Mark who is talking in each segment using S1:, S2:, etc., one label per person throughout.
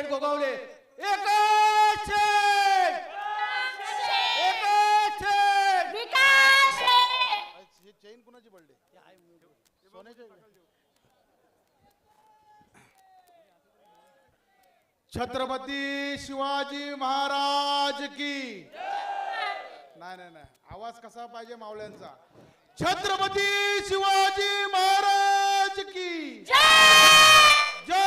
S1: शेठ गोगावले. एकच शेठ! एकच शेठ!
S2: चेन कुणाची पडली सोन्याची छत्रपती शिवाजी महाराज की. नाही नाही नाही. आवाज कसा पाहिजे मावळ्यांचा छत्रपती शिवाजी महाराज की
S3: जय
S2: जय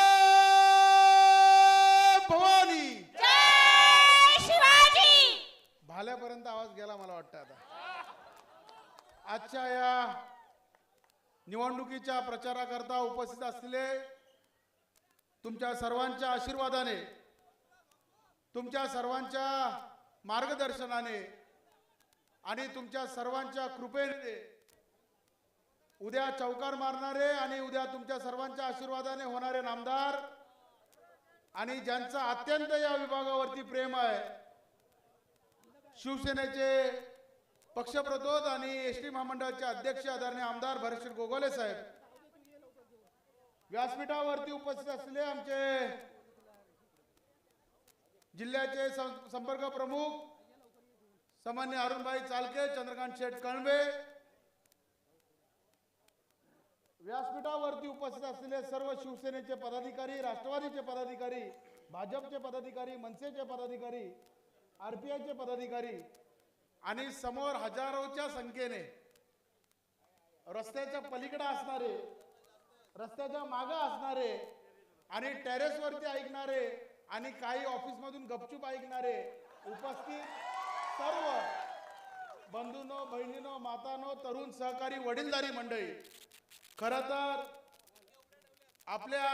S2: भवानी
S3: जय शिवाजी
S2: भाल्यापर्यंत आवाज गेला मला वाटतं आता आजच्या या निवडणुकीच्या प्रचाराकरता उपस्थित असलेले तुमच्या सर्वांच्या आशीर्वादाने तुमच्या सर्वांच्या मार्गदर्शनाने आणि तुमच्या सर्वांच्या कृपेने उद्या चौकार मारणारे आणि उद्या तुमच्या सर्वांच्या आशीर्वादाने होणारे नामदार आणि ज्यांचं अत्यंत या विभागावरती प्रेम आहे शिवसेनेचे पक्षप्रतोद आणि एस टी महामंडळाचे अध्यक्ष आदरणीय आमदार भरतशेठ गोगोले साहेब. व्यासपीठावरती उपस्थित असलेले आमचे जिल्ह्याचे सं- संपर्क प्रमुख सामान्य अरुणभाई चालके चंद्रकांत शेठ कणवे व्यासपीठावरती उपस्थित असलेले सर्व शिवसेनेचे पदाधिकारी राष्ट्रवादीचे पदाधिकारी भाजपचे पदाधिकारी मनसेचे पदाधिकारी आरपीआयचे पदाधिकारी आणि समोर हजारोच्या संख्येने रस्त्याच्या पलीकडे असणारे रस्त्याच्या मागं असणारे आणि टेरेसवरती ऐकणारे आणि काही ऑफिसमधून गपचूप ऐकणारे उपस्थित सर्व बंधूनो बहिणीनो मातानो तरुण सहकारी वडीलधारी मंडळी खर तर आपल्या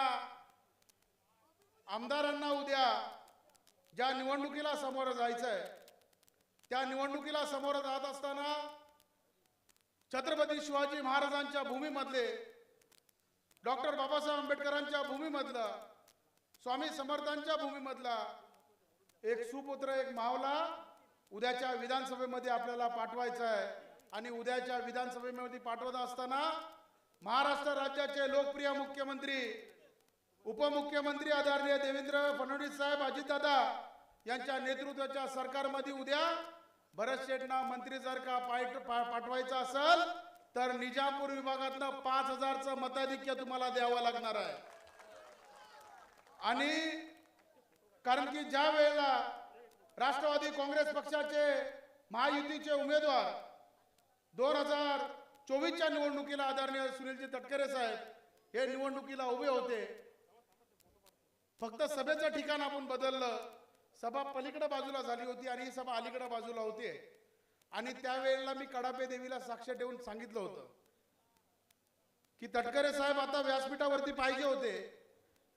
S2: आमदारांना उद्या ज्या निवडणुकीला समोर जायचंय त्या निवडणुकीला समोर जात असताना छत्रपती शिवाजी महाराजांच्या भूमीमधले डॉक्टर बाबासाहेब आंबेडकरांच्या भूमीमधला स्वामी समर्थांच्या भूमीमधला एक सुपुत्र एक मावला उद्याच्या विधानसभेमध्ये आपल्याला पाठवायचा आहे. आणि उद्याच्या विधानसभेमध्ये पाठवत असताना महाराष्ट्र राज्याचे लोकप्रिय मुख्यमंत्री उपमुख्यमंत्री आदरणीय देवेंद्र फडणवीस साहेब अजितदादा यांच्या नेतृत्वाच्या सरकारमध्ये उद्या भरत शेठना मंत्री जर का पाठ पाठवायचं असेल तर निजामपूर विभागातनं पाच हजारचं मताधिक्य तुम्हाला द्यावं लागणार आहे. आणि कारण की ज्या वेळेला राष्ट्रवादी काँग्रेस पक्षाचे महायुतीचे उमेदवार दोन हजार चोवीसच्या निवडणुकीला आदरणीय सुनीलजी तटकरे साहेब हे निवडणुकीला उभे होते फक्त सभेचं ठिकाण आपण बदललं सभा पलीकडे बाजूला झाली होती आणि ही सभा अलीकडे बाजूला होती. आणि त्यावेळेला मी कडापे देवीला साक्ष ठेवून सांगितलं होतं की तटकरे साहेब आता व्यासपीठावरती पाहिजे होते.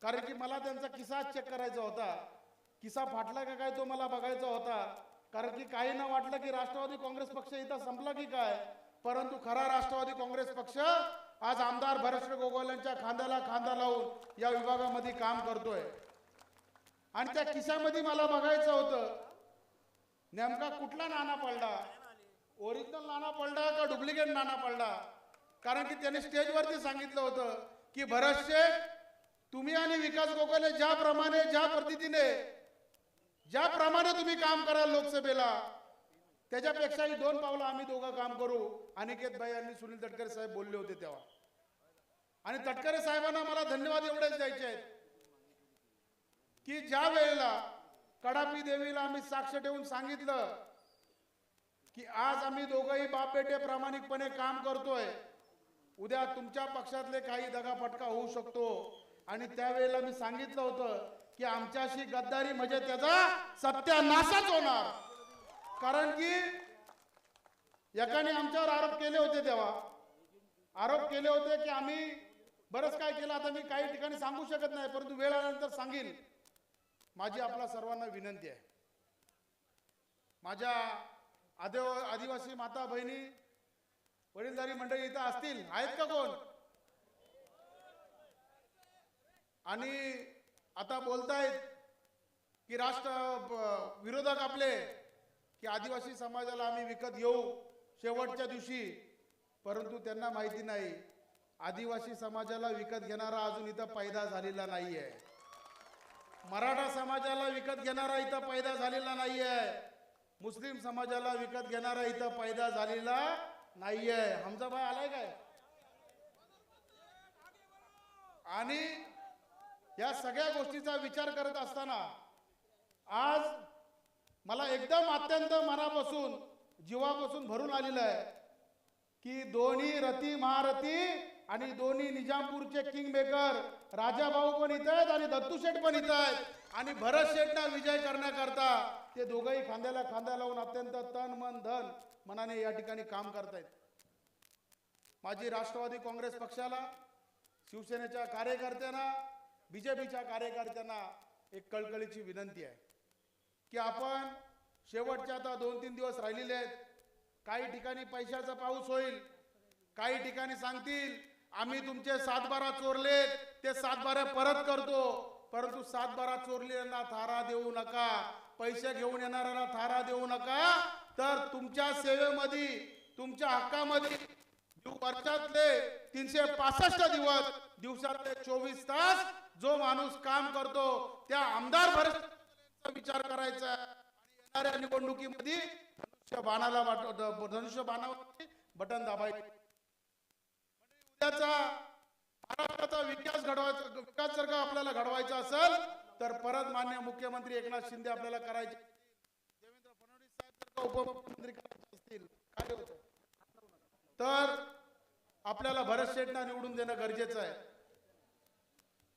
S2: कारण की मला त्यांचा किस्सा चेक करायचा होता. किस्सा फाटला का काय तो मला बघायचा होता. कारण की काही ना वाटलं की राष्ट्रवादी काँग्रेस पक्ष इथं संपला की काय? परंतु खरा राष्ट्रवादी काँग्रेस पक्ष आज आमदार भरश्र गोगोल यांच्या खांद्याला खांदा लावून या विभागामध्ये काम करतोय. आणि त्या किस्सामध्ये मला बघायचं होतं नेमका कुठला नाना पडला? ओरिजिनल नाना पडला का डुप्लिकेट नाना पडला? कारण की त्याने स्टेजवरती सांगितलं होतं की भरत शेठ तुम्ही आणि विकास गोखले ज्याप्रमाणे ज्या पद्धतीने ज्याप्रमाणे तुम्ही काम कराल लोकसभेला त्याच्यापेक्षाही दोन पावलं आम्ही दोघं काम करू. अनिकेत भाई आणि सुनील तटकरे साहेब बोलले होते तेव्हा. आणि तटकरे साहेबांना मला धन्यवाद एवढेच द्यायचे आहेत. की ज्या वेळेला कडापी देवीला आम्ही साक्ष ठेवून सांगितलं की आज आम्ही दोघंही बापेटे प्रामाणिकपणे काम करतोय उद्या तुमच्या पक्षातले काही दगाफटका होऊ शकतो. आणि त्यावेळेला मी सांगितलं होतं की आमच्याशी गद्दारी म्हणजे त्याचा सत्यानाशच होणार. कारण की एकाने आमच्यावर आरोप केले होते तेव्हा. आरोप केले होते की आम्ही बरंच काय केलं आता मी काही ठिकाणी सांगू शकत नाही परंतु वेळ आल्यानंतर सांगेन. माझी आपला सर्वांना विनंती आहे. माझ्या आदिव आदिवासी माता बहिणी वडीलधारी मंडळी इथं असतील आहेत का कोण? आणि आता बोलतायत की राष्ट्र विरोधक आपले की आदिवासी समाजाला आम्ही विकत घेऊ शेवटच्या दिवशी परंतु त्यांना माहिती नाही. आदिवासी समाजाला विकत घेणारा अजून इथं पैदा झालेला नाही आहे मराठा समाजाला विकत घेणारा इथं पैदा झालेला नाहीये. मुस्लिम समाजाला विकत घेणारा इथं पैदा झालेला नाहीये. हमजा भाई आलाय काय? आणि या सगळ्या गोष्टीचा विचार करत असताना आज मला एकदम अत्यंत मनापासून जीवापासून भरून आलेलं आहे की दोन्ही रती महारथी आणि दोन्ही निजामपूरचे किंग मेकर राजा भाऊ पण इथं आहेत आणि दत्तू शेठ पण इथं आहेत. आणि भरत शेठना विजय करण्याकरता ते दोघंही खांद्याला खांदा लावून अत्यंत तन मन धन मनाने या ठिकाणी काम करतायत. माझी राष्ट्रवादी काँग्रेस पक्षाला शिवसेनेच्या कार्यकर्त्यांना बीजेपीच्या कार्यकर्त्यांना एक कळकळीची विनंती आहे की आपण शेवटच्या आता दोन तीन दिवस राहिलेले आहेत. काही ठिकाणी पैशाचा पाऊस होईल काही ठिकाणी सांगतील आम्ही तुमचे सातबारा चोरले ते सातबारा परत करतो. परंतु सातबारा चोरलेल्यांना थारा देऊ नका. पैसे घेऊन येणाऱ्यांना थारा देऊ नका. तर तुमच्या सेवेमध्ये तुमच्या हक्कामध्ये वर्षातले तीनशे पासष्ट दिवस दिवसातले चोवीस तास जो माणूस काम करतो त्या आमदार विचार करायचा. येणाऱ्या निवडणुकीमध्ये धनुष्य बाणाला धनुष्य बाणावरती बटन दाबायचं. महाराष्ट्राचा विकास घडवायचा विकास जर का आपल्याला घडवायचा असेल तर परत मान्य मुख्यमंत्री एकनाथ शिंदे आपल्याला करायचे. देवेंद्र फडणवीस साहेब जर का उपमुख्यमंत्री करायचे असतील काय होत? तर आपल्याला भरत शेठना निवडून देणं गरजेचं आहे.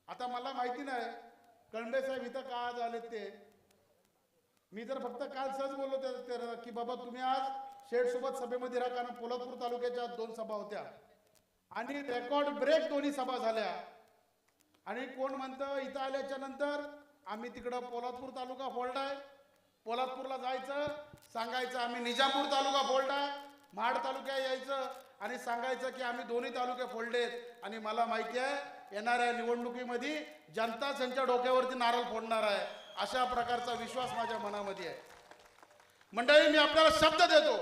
S2: आता मला माहिती नाही कळंबे साहेब इथं का आज आले ते? मी तर फक्त काल सहज बोललो ते- की बाबा तुम्ही आज शेठ सोबत सभेमध्ये राहा कारण पोलादपूर तालुक्याच्या दोन सभा होत्या. आणि रेकॉर्ड ब्रेक दोन्ही सभा झाल्या. आणि कोण म्हणतं इथं आल्याच्यानंतर आम्ही तिकडं पोलादपूर तालुका फोल्डाय पोलादपूरला जायचं सांगायचं आम्ही निजामपूर तालुका फोल्डाय महाड तालुक्या यायचं आणि सांगायचं की आम्ही दोन्ही तालुके फोडलेत आणि मला माहिती आहे येणाऱ्या निवडणुकीमध्ये जनता त्यांच्या डोक्यावरती नारळ फोडणार आहे. अशा प्रकारचा विश्वास माझ्या मनामध्ये आहे. मंडळी मी आपल्याला शब्द देतो.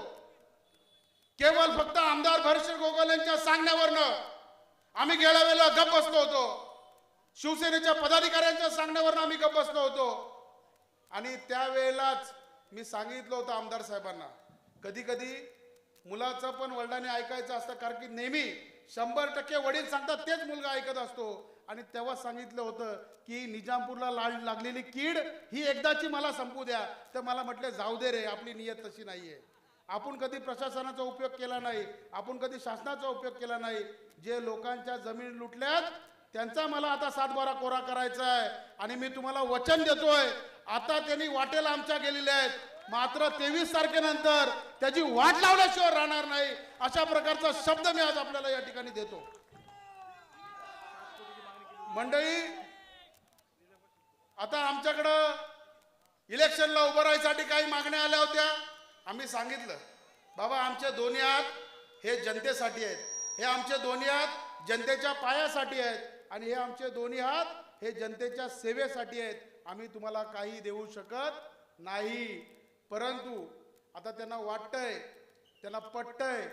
S2: केवळ फक्त आमदार भरशे गोगोल यांच्या सांगण्यावरनं आम्ही गेल्या वेळेला गप बसलो होतो. शिवसेनेच्या पदाधिकाऱ्यांच्या सांगण्यावरनं आम्ही गप बसलो होतो. आणि त्यावेळेलाच मी सांगितलं होतं आमदार साहेबांना कधी कधी मुलाचं पण वडिलांनी ऐकायचं असतं कारण की नेहमी शंभर टक्के वडील सांगतात तेच मुलगा ऐकत असतो. आणि तेव्हा सांगितलं होतं की निजामपूरला लाड लागलेली कीड ही एकदाची मला संपू द्या. तर मला म्हटलं जाऊ दे रे आपली नियत तशी नाहीये. आपण कधी प्रशासनाचा उपयोग केला नाही आपण कधी शासनाचा उपयोग केला नाही जे लोकांच्या जमीन लुटल्यात त्यांचा मला आता सातबारा कोरा करायचा आहे आणि मी तुम्हाला वचन देतोय. आता त्यांनी वाटेला आमच्या गेलेल्या आहेत. मात्र तेवीस तारखेनंतर त्याची वाट लावल्याशिवाय राहणार नाही. अशा प्रकारचा शब्द मी आज आपल्याला या ठिकाणी देतो. मंडळी आता आमच्याकडं इलेक्शनला उभं राहायसाठी काही मागण्या आल्या होत्या. आम्ही सांगितलं बाबा आमचे दोन्ही हात हे जनतेसाठी आहेत. हे आमचे दोन्ही हात जनतेच्या पायासाठी आहेत. आणि हे आमचे दोन्ही हात हे जनतेच्या सेवेसाठी आहेत. आम्ही तुम्हाला काही देऊ शकत नाही. परंतु आता त्यांना वाटतंय त्यांना पटतंय.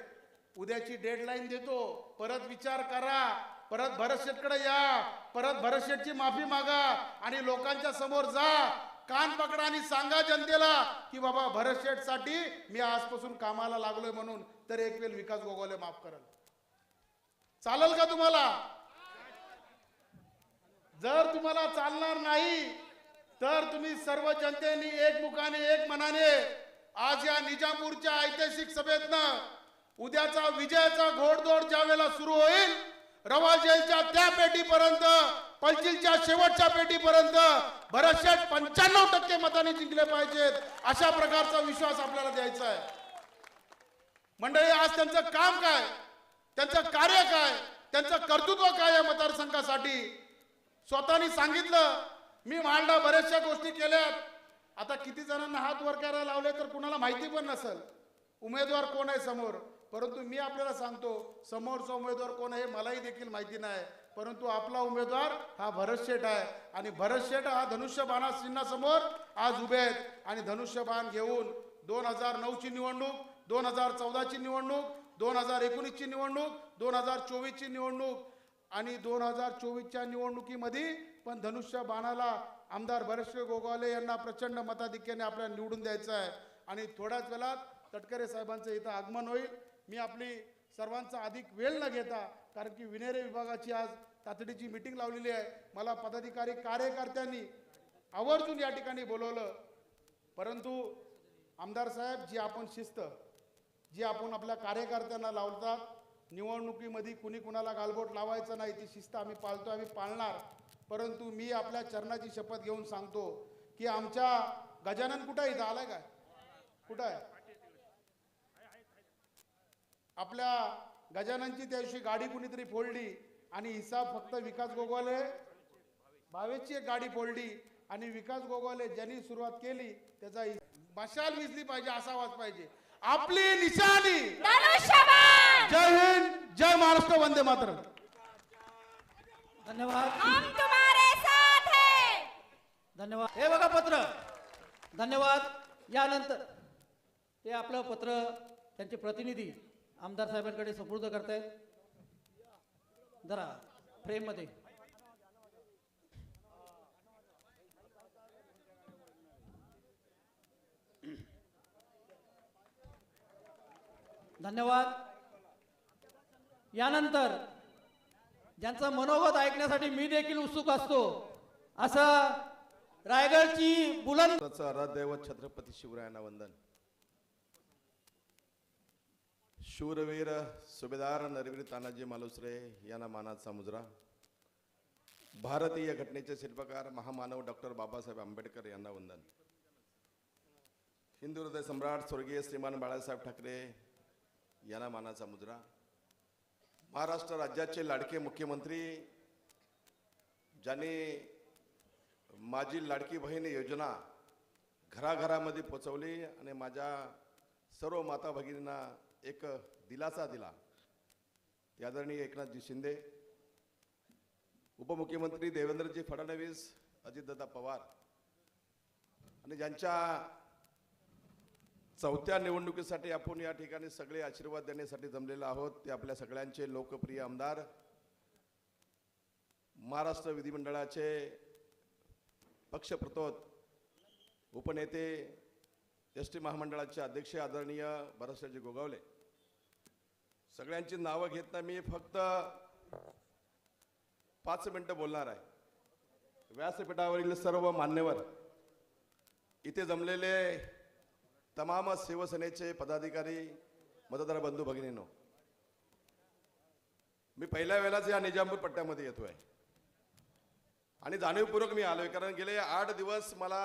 S2: उद्याची डेडलाईन देतो. परत विचार करा. परत भरत शेटकडे या. परत भरत शेटची माफी मागा. आणि लोकांच्या समोर जा. कान पकडा आणि सांगा जनतेला की बाबा भरत शेठसाठी मी आजपासून कामाला लागलोय म्हणून तर एक वेळ विकास गोगोले माफ करल. चालेल का तुम्हाला? जर तुम्हाला चालणार नाही तर तुम्ही सर्व जनतेने एकमुखाने एक मनाने आज या निजामपूरच्या ऐतिहासिक सभेतनं उद्याचा विजयाचा घोडदौड ज्या वेळेला सुरू होईल रवा त्या पेटीपर्यंत पलचिलच्या शेवटच्या पेटीपर्यंत बऱ्याचशा पंच्याण्णव टक्के मताने जिंकले पाहिजेत. अशा प्रकारचा विश्वास आपल्याला द्यायचा आहे. मंडळी आज त्यांचं काम काय? त्यांचं कार्य काय? त्यांचं कर्तृत्व काय या मतदारसंघासाठी? स्वतःनी सांगितलं मी मांडा बऱ्याचशा गोष्टी केल्यात. आता किती जणांना हात वर करायला लावले तर कुणाला माहिती पण नसेल. उमेदवार कोण आहे समोर? परंतु मी आपल्याला सांगतो समोरचा उमेदवार कोण आहे मलाही देखील माहिती नाही. परंतु आपला उमेदवार हा भरत शेठ आहे. आणि भरत शेठ हा धनुष्यबाणा चिन्हासमोर आज उभे आहेत. आणि धनुष्यबाण घेऊन दोन हजार नऊची निवडणूक दोन हजार चौदाची निवडणूक दोन हजार एकोणीसची निवडणूक दोन हजार चोवीसची निवडणूक आणि दोन हजार चोवीसच्या निवडणुकीमध्ये पण धनुष्य बाणाला आमदार भरतश्री गोगावले यांना प्रचंड मताधिक्याने आपल्याला निवडून द्यायचं आहे. आणि थोड्याच वेळात तटकरे साहेबांचं इथं आगमन होईल. मी आपली सर्वांचा अधिक वेळ न घेता कारण की विनेरे विभागाची आज तातडीची मिटिंग लावलेली आहे. मला पदाधिकारी कार्यकर्त्यांनी आवर्जून या ठिकाणी बोलवलं. परंतु आमदार साहेब जी आपण शिस्त जी आपण आपल्या कार्यकर्त्यांना लावतात निवडणुकीमध्ये कुणी कुणाला गालबोट लावायचं नाही ती शिस्त आम्ही पाळतो आम्ही पाळणार. परंतु मी आपल्या चरणाची शपथ घेऊन सांगतो की आमच्या गजानन कुठं आहे? इथं आलाय काय? कुठं आहे? आपल्या गजाननची त्या दिवशी गाडी कुणीतरी फोडली आणि हिसाब फक्त विकास गोगवाले. भावेची एक गाडी फोडली आणि विकास गोगवाले ज्यांनी सुरुवात केली त्याचा हि- मशाल विजली पाहिजे असा आवाज पाहिजे. आपली निशाणी. जय हिंद जय महाराष्ट्र वंदे मातरम.
S4: धन्यवाद.
S3: हम तुम्हारे साथ हैं।
S4: धन्यवाद. हे बघा पत्र. धन्यवाद. यानंतर ते आपलं पत्र त्यांचे प्रतिनिधी आमदार साहेबांकडे सुपूर्द करतायत जरा फ्रेममध्ये धन्यवाद. यानंतर ज्यांचं मनोगत ऐकण्यासाठी मी देखील उत्सुक असतो असं रायगडची बुलंद
S5: आराध्यदैवत छत्रपती शिवरायांना वंदन. शूरवीर सुभेदार नरवीर तानाजी मालुसरे यांना मानाचा मुजरा. भारतीय घटनेचे शिल्पकार महामानव डॉक्टर बाबासाहेब आंबेडकर यांना वंदन. हिंदू हृदय सम्राट स्वर्गीय श्रीमान बाळासाहेब ठाकरे यांना मानाचा मुजरा. महाराष्ट्र राज्याचे लाडके मुख्यमंत्री ज्यांनी माझी लाडकी बहीण योजना घराघरामध्ये पोचवली आणि माझ्या सर्व माता भगिनींना एक दिलासा दिला. ते आदरणीय एकनाथजी शिंदे उपमुख्यमंत्री देवेंद्रजी फडणवीस अजितदादा पवार. आणि ज्यांच्या चौथ्या निवडणुकीसाठी आपण या ठिकाणी सगळे आशीर्वाद देण्यासाठी जमलेलो आहोत ते आपल्या सगळ्यांचे लोकप्रिय आमदार महाराष्ट्र विधिमंडळाचे पक्षप्रतोत उपनेते एस टी महामंडळाचे अध्यक्ष आदरणीय भरतराजी गोगावले. सगळ्यांची नावं घेत मी फक्त पाच मिनटं बोलणार आहे. व्यासपीठावरील सर्व मान्यवर इथे जमलेले तमाम शिवसेनेचे पदाधिकारी मतदार बंधू भगिनीनो मी पहिल्या वेळेलाच या निजामपूर पट्ट्यामध्ये येतोय. आणि जाणीवपूर्वक मी आलोय कारण गेले आठ दिवस मला